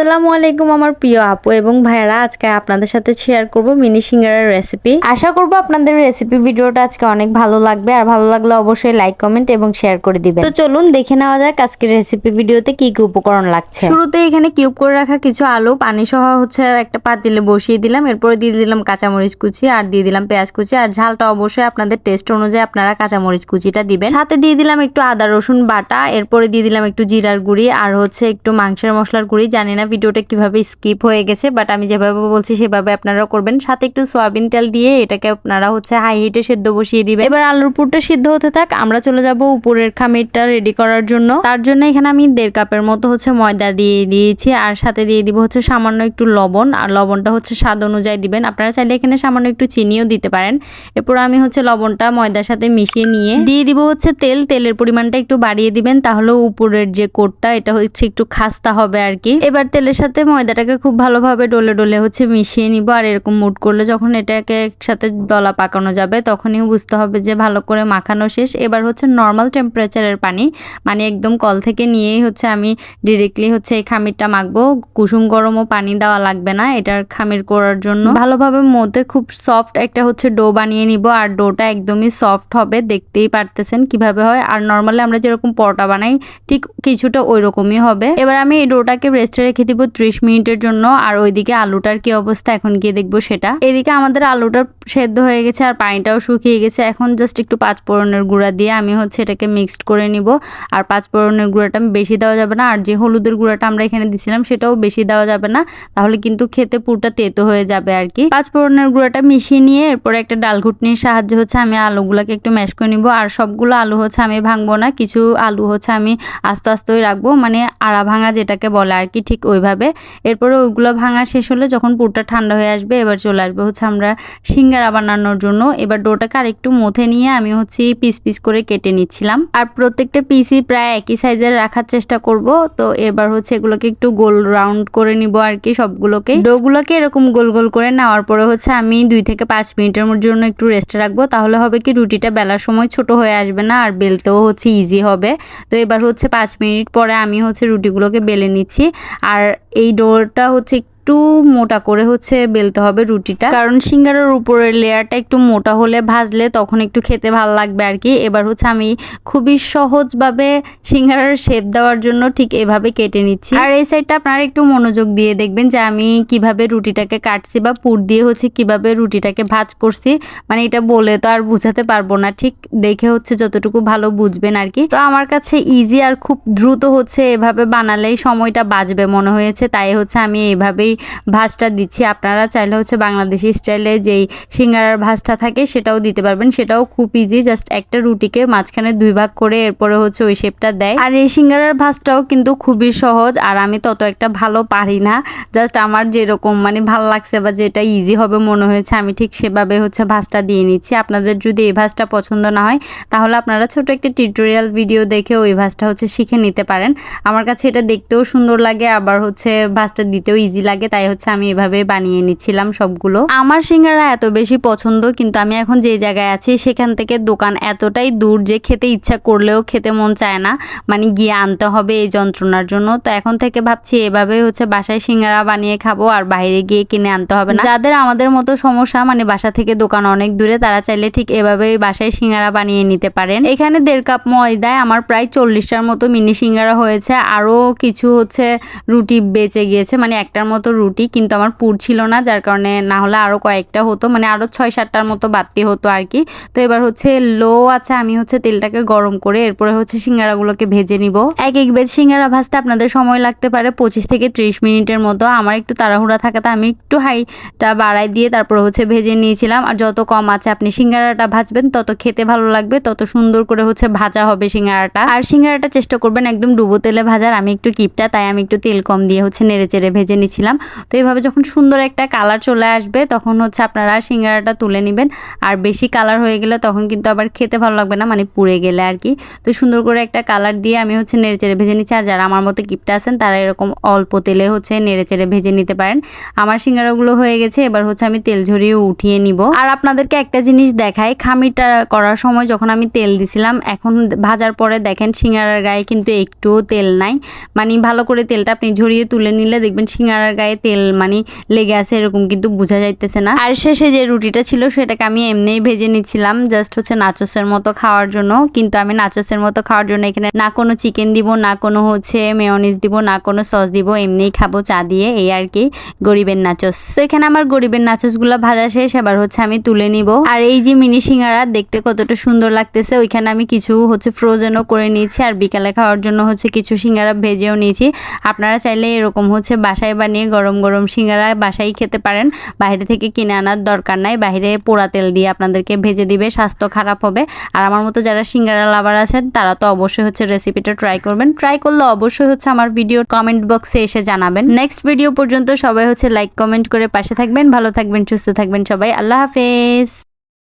আসসালামু আলাইকুম আমার প্রিয় আপু এবং ভাইয়ারা, আজকে আপনাদের সাথে শেয়ার করব মিনি সিঙ্গারার রেসিপি আশা করব আপনাদের রেসিপি ভিডিওটা আজকে অনেক ভালো লাগবে। আর ভালো লাগলে অবশ্যই লাইক কমেন্ট এবং শেয়ার করে দিবেন। তো চলুন দেখে নেওয়া যাক আজকের রেসিপি ভিডিওতে কি কি উপকরণ লাগছে। শুরুতে এখানে কিউব করে রাখা কিছু আলু পানি সহ হচ্ছে একটা পাতিলে বসিয়ে দিলাম। এরপরে দিয়ে দিলাম কাঁচামরিচ কুচি আর দিয়ে দিলাম পেঁয়াজ কুচি। আর ঝালটা অবশ্যই আপনাদের টেস্ট অনুযায়ী আপনারা কাঁচামরিচ কুচিটা দিবেন। সাথে দিয়ে দিলাম একটু আদা, রসুন বাটা। এরপরে দিয়ে দিলাম একটু জিরার গুঁড়ি আর হচ্ছে একটু মাংসের মশলার গুঁড়ি। জানি না ভিডিওটা কীভাবে স্কিপ হয়ে গেছে বাট আমি যেভাবে বলছি সেভাবে আপনারা করবেন। সাথে একটু সয়াবিন তেল দিয়ে এটাকে আপনারা হচ্ছে হাই হিটে সেদ্ধ বসিয়ে দিবেন। এবার আলুর পুরটা সিদ্ধ হতে থাক, আমরা চলে যাব উপরের খামিরটা রেডি করার জন্য। তার জন্য এখানে আমি দেড় কাপের মতো হচ্ছে ময়দা দিয়ে দিয়েছি, আর সাথে দিয়ে দিব হচ্ছে সামান্য একটু লবণ, আর লবণটা হচ্ছে স্বাদ অনুযায়ী দিবেন। আপনারা চাইলে এখানে সামান্য একটু চিনিও দিতে পারেন। এরপর আমি হচ্ছে লবণটা ময়দার সাথে মিশিয়ে নিয়ে দিয়ে দিব হচ্ছে তেল। তেলের পরিমাণটা একটু বাড়িয়ে দিবেন, তাহলে উপরের যে কোটটা, এটা হচ্ছে একটু খাস্তা হবে আর কি। এবার তেলের সাথে ময়দাটাকে খুব ভালোভাবে ডলে ডলে হচ্ছে মিশিয়ে নিব। আর এরকম মুট করলে যখন এটাকে একসাথে দলা পাকানো যাবে, তখনই বুঝতে হবে যে ভালো করে মাখানো শেষ। এবার হচ্ছে নর্মাল টেম্পারেচারের পানি মানে একদম কল থেকে নিয়েই হচ্ছে আমি ডিরেক্টলি হচ্ছে এই খামিরটা মাখবো। কুসুম গরমও পানি দেওয়া লাগবে না, এটার খামির করার জন্য। ভালোভাবে মধ্যে খুব সফট একটা হচ্ছে ডো বানিয়ে নিব, আর ডোটা একদমই সফট হবে, দেখতেই পারতেছেন কীভাবে হয়। আর নর্মালি আমরা যেরকম পরোটা বানাই, ঠিক কিছুটা ওই রকমই হবে। এবার আমি এই ডোটাকে রেস্টে রেখে দিব ত্রিশ মিনিটের জন্য। আর ওইদিকে আলুটার কি অবস্থা? এখন গিয়ে দেখব সেটা। এদিকে আমাদের আলুটা সেদ্ধ হয়ে গেছে আর পানিটাও শুকিয়ে গেছে। এখন জাস্ট একটু পাঁচ ফোড়নের গুঁড়া দিয়ে আমি হচ্ছে এটাকে মিক্সড করে নিব। আর পাঁচ ফোড়নের গুঁড়াটা বেশি দেওয়া যাবে না। আর যে হলুদের গুঁড়াটা আমরা এখানে দিছিলাম, সেটাও বেশি দেওয়া যাবে না। তাহলে কিন্তু খেতে পুরটা তেতো হয়ে যাবে আর কি। পাঁচ ফোড়নের গুঁড়াটা মিশিয়ে নিয়ে এরপরে একটা ডাল ঘুটনির সাহায্যে হচ্ছে আমি আলুগুলোকে একটু ম্যাশ করে নিব। আর সবগুলো আলু হচ্ছে আমি ভাঙবো না। কিছু আলু হচ্ছে আমি আস্তে আস্তেই রাখব। মানে আড়া ভাঙা যেটাকে বলে আর কি, ঠিক ওইভাবে। এরপরে ওইগুলো ভাঙা শেষ হলে যখন পুরটা ঠান্ডা হয়ে আসবে, এবার চলে আসবে হচ্ছে আমরা সিঙ্গারা বানানোর জন্য। এবার ডোটাকে আর একটু মথে নিয়ে আমি হচ্ছে পিস পিস করে কেটে নিচ্ছিলাম। আর প্রত্যেকটা পিসই প্রায় একই সাইজের রাখার চেষ্টা করব। তো এবার হচ্ছে এগুলোকে একটু গোল রাউন্ড করে নিব আর কি সবগুলোকে। ডোগুলোকে এরকম গোল গোল করে নেওয়ার পরে হচ্ছে আমি দুই থেকে পাঁচ মিনিটের জন্য একটু রেস্টে রাখব। তাহলে হবে কি রুটিটা বেলার সময় ছোট হয়ে আসবে না আর বেলতেও হচ্ছে ইজি হবে। তো এবার হচ্ছে পাঁচ মিনিট পরে আমি হচ্ছে রুটিগুলোকে বেলে নিচ্ছি। আর এই ডোরটা হচ্ছে একটু মোটা করে হচ্ছে বেলতে হবে রুটিটা। কারণ সিঙ্গারার উপরের লেয়ারটা একটু মোটা হলে ভাজলে তখন একটু খেতে ভালো লাগবে আর কি। এবার হচ্ছে আমি খুবই সহজভাবে সিঙ্গারার শেপ দেওয়ার জন্য ঠিক এভাবে কেটে নিচ্ছি। আর এই সাইডটা আপনারা একটু মনোযোগ দিয়ে দেখবেন যে আমি কীভাবে রুটিটাকে কাটছি বা পুর দিয়ে হচ্ছে কীভাবে রুটিটাকে ভাজ করছি। মানে এটা বলে তো আর বুঝাতে পারব না। ঠিক দেখে হচ্ছে যতটুকু ভালো বুঝবেন আর কি। তো আমার কাছে ইজি আর খুব দ্রুত হচ্ছে এভাবে বানালেই সময়টা বাঁচবে মনে হয়েছে। তাই হচ্ছে আমি এইভাবেই ভাজটা দিচ্ছি। আপনারা চাইলে হচ্ছে বাংলাদেশি স্টাইলে যেই সিঙ্গারার ভাজটা থাকে সেটাও দিতে পারবেন। সেটাও খুব ইজি জাস্ট একটা রুটিকে মাঝখানে দুই ভাগ করে এরপরে হচ্ছে ওই শেপটা দেয়। আর এই সিঙ্গারার ভাজটাও কিন্তু খুবই সহজ, আর আমি তত একটা ভালো পারি না। জাস্ট আমার যেরকম মানে ভালো লাগছে বা যেটা ইজি হবে মনে হয়েছে, আমি ঠিক সেভাবে হচ্ছে ভাজটা দিয়ে নিচ্ছি। আপনাদের যদি এই ভাজটা পছন্দ না হয়, তাহলে আপনারা ছোট একটা টিউটোরিয়াল ভিডিও দেখে ওই ভাজটা হচ্ছে শিখে নিতে পারেন। আমার কাছে এটা দেখতেও সুন্দর লাগে, আবার হচ্ছে ভাজটা দিতেও ইজি লাগে। তাই হচ্ছে আমি এভাবে বানিয়ে নিচ্ছিলাম সবগুলো। আমার সিঙ্গারা এত বেশি পছন্দ, কিন্তু আমি এখন যে জায়গায় আছি, সেখান থেকে দোকান এতটাই দূর যে খেতে ইচ্ছা করলেও খেতে মন চায় না। মানে গিয়ে আনতে হবে এই যন্ত্রণার জন্য। তো এখন থেকে ভাবছি এভাবে হচ্ছে বাসায় সিঙ্গারা বানিয়ে খাব, আর বাইরে গিয়ে কিনে আনতে হবে না। যাদের আমাদের মতো সমস্যা মানে বাসা থেকে দোকান অনেক দূরে, তারা চাইলে ঠিক এভাবেই বাসায় সিঙ্গারা বানিয়ে নিতে পারেন। এখানে দেড় কাপ ময়দায় আমার প্রায় চল্লিশটার মতো মিনি সিঙ্গারা হয়েছে। আরও কিছু হচ্ছে রুটি বেঁচে গিয়েছে মানে একটার মতো রুটি, কিন্তু আমার পুর ছিল না, যার কারণে না হলে আরও কয়েকটা হতো মানে আরও ছয় সাতটার মতো বাড়তি হতো আর কি। তো এবার হচ্ছে লো আছে, আমি হচ্ছে তেলটাকে গরম করে এরপরে হচ্ছে সিঙ্গারাগুলোকে ভেজে নিব। এক এক বেজ সিঙ্গারা ভাজতে আপনাদের সময় লাগতে পারে, পঁচিশ থেকে ত্রিশ মিনিটের মতো। আমার একটু তাড়াহুড়া থাকাতে আমি একটু হাইটা বাড়াই দিয়ে তারপর হচ্ছে ভেজে নিয়েছিলাম। আর যত কম আছে আপনি সিঙ্গারাটা ভাজবেন, তত খেতে ভালো লাগবে, তত সুন্দর করে হচ্ছে ভাজা হবে সিঙ্গারাটা। আর সিঙ্গারাটা চেষ্টা করবেন একদম ডুবো তেলে ভাজার, আমি একটু কিপটা, তাই আমি একটু তেল কম দিয়ে হচ্ছে নেড়ে চেড়ে ভেজে নিচ্ছিলাম তো এইভাবে যখন সুন্দর একটা কালার চলে আসবে, তখন হচ্ছে আপনারা সিঙ্গারাটা তুলে নেবেন। আর বেশি কালার হয়ে গেলে তখন কিন্তু আবার খেতে ভালো লাগবে না মানে পুড়ে গেলে আর কি। তো সুন্দর করে একটা কালার দিয়ে আমি হচ্ছে নেড়ে চেড়ে ভেজে নিচ্ছি। আর যারা আমার মতো গিফট আছেন, তারা এরকম অল্প তেলে হচ্ছে নেড়ে চেড়ে ভেজে নিতে পারেন। আমার সিঙ্গারাগুলো হয়ে গেছে, এবার হচ্ছে আমি তেল ঝরিয়ে উঠিয়ে নিব। আর আপনাদেরকে একটা জিনিস দেখাই খামিটা করার সময় যখন আমি তেল দিছিলাম, এখন ভাজার পরে দেখেন সিঙ্গারার গায়ে কিন্তু একটুও তেল নাই। মানে ভালো করে তেলটা আপনি ঝরিয়ে তুলে নিলে দেখবেন সিঙ্গারার গায়ে তেল মানে লেগে আছে এরকম কিন্তু বোঝা যাইতেছে না। আর শেষে যে রুটিটা ছিল সেটাকে আমি এমনিই ভেজে নিচ্ছিলাম জাস্ট হচ্ছে নাচসের মতো খাওয়ার জন্য। কিন্তু আমি নাচসের মতো খাওয়ার জন্য এখানে না কোনো চিকেন দিব, না কোনো হচ্ছে মেয়নিজ দিব, না কোনো সস দিব, এমনিই খাব চা দিয়ে, এই আর কি, গরিবের নাচস তো এখানে আমার গরিবের নাচসগুলো ভাজা শেষ, এবার হচ্ছে আমি তুলে নিব। আর এই যে মিনি সিঙ্গারা, দেখতে কতটা সুন্দর লাগতেছে। ওইখানে আমি কিছু হচ্ছে ফ্রোজেনও করে নিয়েছি, আর বিকালে খাওয়ার জন্য হচ্ছে কিছু সিঙ্গারা ভেজেও নিয়েছি। আপনারা চাইলে এরকম হচ্ছে বাসায় বানিয়ে গরম গরম সিঙ্গারা বাসায় খেতে পারেন। বাইরে থেকে কিনে আনার দরকার নাই। বাইরে পোড়া তেল দিয়ে আপনাদেরকে ভেজে দিবে, স্বাস্থ্য খারাপ হবে। আর আমার মতো যারা সিঙ্গারা লাভার আছেন, তারা তো অবশ্যই হচ্ছে রেসিপিটা ট্রাই করবেন। ট্রাই করলে অবশ্যই হচ্ছে আমার ভিডিও কমেন্ট বক্সে এসে জানাবেন। নেক্সট ভিডিও পর্যন্ত সবাই হচ্ছে লাইক কমেন্ট করে পাশে থাকবেন। ভালো থাকবেন, সুস্থ থাকবেন সবাই। আল্লাহ হাফেজ।